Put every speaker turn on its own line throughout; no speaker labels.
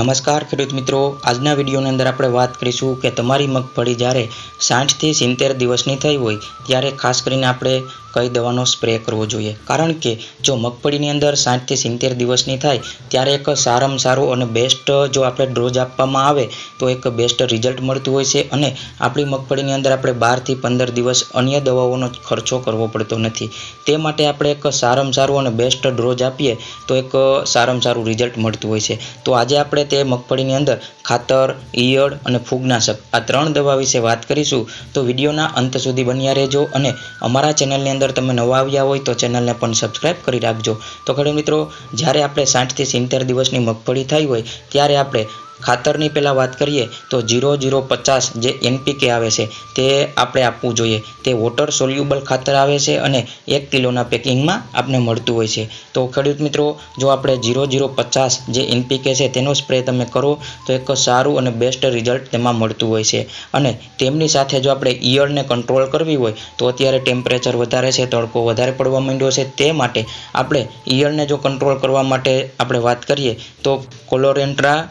નમસ્કાર ખેડૂત મિત્રો. આજના વિડીયોની અંદર આપણે વાત કરીશું કે તમારી મગફળી જ્યારે સાઠથી સિત્તેર દિવસની થઈ હોય, ત્યારે ખાસ કરીને આપણે કઈ દવાનો સ્પ્રે કરવો જોઈએ? કારણ કે જો મગફળીની અંદર સાઠથી સિત્તેર દિવસની થાય, ત્યારે એક સારામાં સારું અને બેસ્ટ જો આપણે ડોઝ આપવામાં આવે, તો એક બેસ્ટ રિઝલ્ટ મળતું હોય છે અને આપણી મગફળીની અંદર આપણે બારથી પંદર દિવસ અન્ય દવાઓનો ખર્ચો કરવો પડતો નથી. તે માટે આપણે એક સારામાં સારું અને બેસ્ટ ડોઝ આપીએ, તો એક સારામાં સારું રિઝલ્ટ મળતું હોય છે. તો આજે આપણે તે મગફળીની અંદર ખાતર, ઈયળ અને ફૂગનાશક આ ત્રણ દવા વિશે વાત કરીશું, તો વિડીયોના અંત સુધી બન્યા રહેજો અને અમારા ચેનલની અંદર તમે નવા આવ્યા હોય તો ચેનલને પણ સબસ્ક્રાઇબ કરી રાખજો. તો ખેડૂત મિત્રો, જ્યારે આપણે સાઠથી સિત્તેર દિવસની મગફળી થઈ હોય, ત્યારે આપણે ખાતરની પહેલાં વાત કરીએ, તો જીરો જીરો પચાસ જે એનપીકે આવે છે, તે આપણે આપવું જોઈએ. તે વોટર સોલ્યુબલ ખાતર આવે છે અને એક કિલોના પેકિંગમાં આપણે મળતું હોય છે. તો ખેડૂત મિત્રો, જો આપણે જીરો જીરો પચાસ જે એનપીકે છે, તેનો સ્પ્રે તમે કરો, તો એક સારું અને બેસ્ટ રિઝલ્ટ તેમાં મળતું હોય છે. અને તેમની સાથે જો આપણે ઈયળને કંટ્રોલ કરવી હોય, તો અત્યારે ટેમ્પરેચર વધારે છે, તડકો વધારે પડવા માંડ્યો છે, તે માટે આપણે ઈયળને જો કંટ્રોલ કરવા માટે આપણે વાત કરીએ, તો કોલોરેન્ટ્રા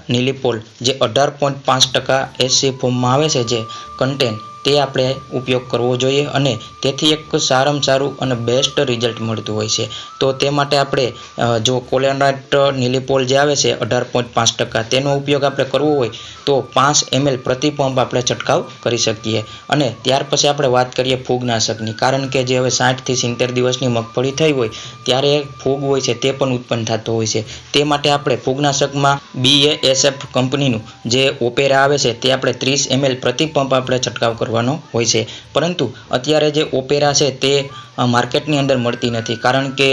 નિલિપોલ જે અઢાર પોઈન્ટ પાંચ ટકા એસસી ફોર્મમાં આવે છે જે કન્ટેન તે આપણે ઉપયોગ કરવો જોઈએ અને તેથી એક સારામાં સારું અને બેસ્ટ રિઝલ્ટ મળતું હોય છે. તો તે માટે આપણે જો કોલેનાટ નીલીપોલ જે આવે છે, અઢાર પોઈન્ટ પાંચ ટકા તેનો ઉપયોગ આપણે કરવો હોય, તો પાંચ એમએલ પ્રતિ પંપ આપણે છંટકાવ કરી શકીએ. અને ત્યાર પછી આપણે વાત કરીએ ફૂગનાશકની. કારણ કે જે હવે સાઠથી સિત્તેર દિવસની મગફળી થઈ હોય, ત્યારે ફૂગ હોય છે તે પણ ઉત્પન્ન થતો હોય છે. તે માટે આપણે ફૂગનાશકમાં બીએએસએફ કંપનીનું જે ઓપેરા આવે છે, તે આપણે ત્રીસ એમએલ પ્રતિ પંપ આપણે છંટકાવ કરવાનો હોય છે. પરંતુ અત્યારે જે ઓપેરા છે તે માર્કેટની અંદર મળતી નથી. કારણ કે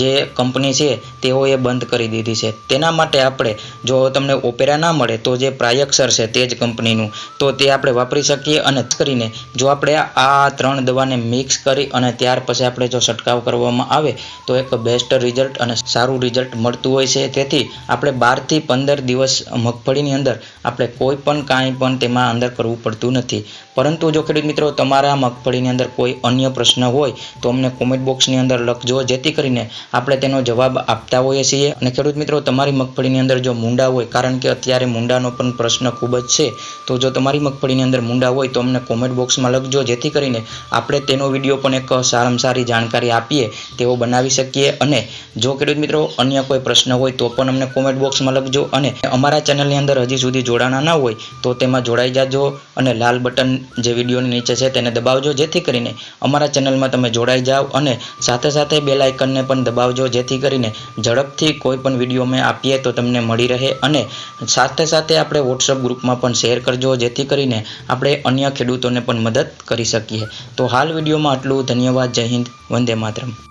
જે કંપની છે તેઓએ બંધ કરી દીધી છે. તેના માટે આપણે, જો તમને ઓપેરા ના મળે, તો જે પ્રાયક્ષર છે તે જ કંપનીનું, તો તે આપણે વાપરી શકીએ અને કરીને, જો આપણે આ ત્રણ દવાને મિક્સ કરી અને ત્યાર પછી આપણે જો છંટકાવ કરવામાં આવે, તો એક બેસ્ટ રિઝલ્ટ અને સારું રિઝલ્ટ મળતું હોય છે. તેથી આપણે બારથી પંદર દિવસ મગફળીની અંદર આપણે કોઈ પણ કાંઈ પણ તેમાં અંદર કરવું પડતું નથી. પરંતુ જો ખેડૂત મિત્રો તમારા મગફળીની અંદર કોઈ અન્ય પ્રશ્ન હોય, તો અમને કોમેન્ટ બોક્સની અંદર લખજો જેથી કરીને આપણે તેનો જવાબ આપતા હોઈએ છીએ. અને ખેડૂત મિત્રો, તમારી મગફળીની અંદર જો મુંડા હોય, કારણ કે અત્યારે મુંડાનો પણ પ્રશ્ન ખૂબ જ છે, તો જો તમારી મગફળીની અંદર મુંડા હોય, તો અમને કોમેન્ટ બોક્સમાં લખજો. જેથી કરીને આપણે તેનો વીડિયો પણ એક સારામાં સારી જાણકારી આપીએ, તેવો બનાવી શકીએ. અને જો ખેડૂત મિત્રો, અન્ય કોઈ પ્રશ્ન હોય, તો પણ અમને કોમેન્ટ બોક્સમાં લખજો. અને અમારા ચેનલની અંદર હજી સુધી જોડાણા ના હોય, તો તેમાં જોડાઈ જાજો. અને લાલ બટન જે વિડીયોની નીચે છે તેને દબાવજો. જેથી કરીને અમારા ચેનલમાં તમે જોડાઈ જાઓ અને સાથે સાથે બેલ આઇકનને પણ દબાવજો. જેથી કરીને ઝડપથી કોઈ પણ વીડિયો અમે આપીએ તો તમને મળી રહે અને સાથે સાથે આપણે વોટ્સઅપ ગ્રુપમાં પણ શેર કરજો. જેથી કરીને આપણે અન્ય ખેડૂતોને પણ મદદ કરી શકીએ. તો હાલ વિડીયોમાં આટલું. ધન્યવાદ. જય હિન્દ. વંદે માતરમ.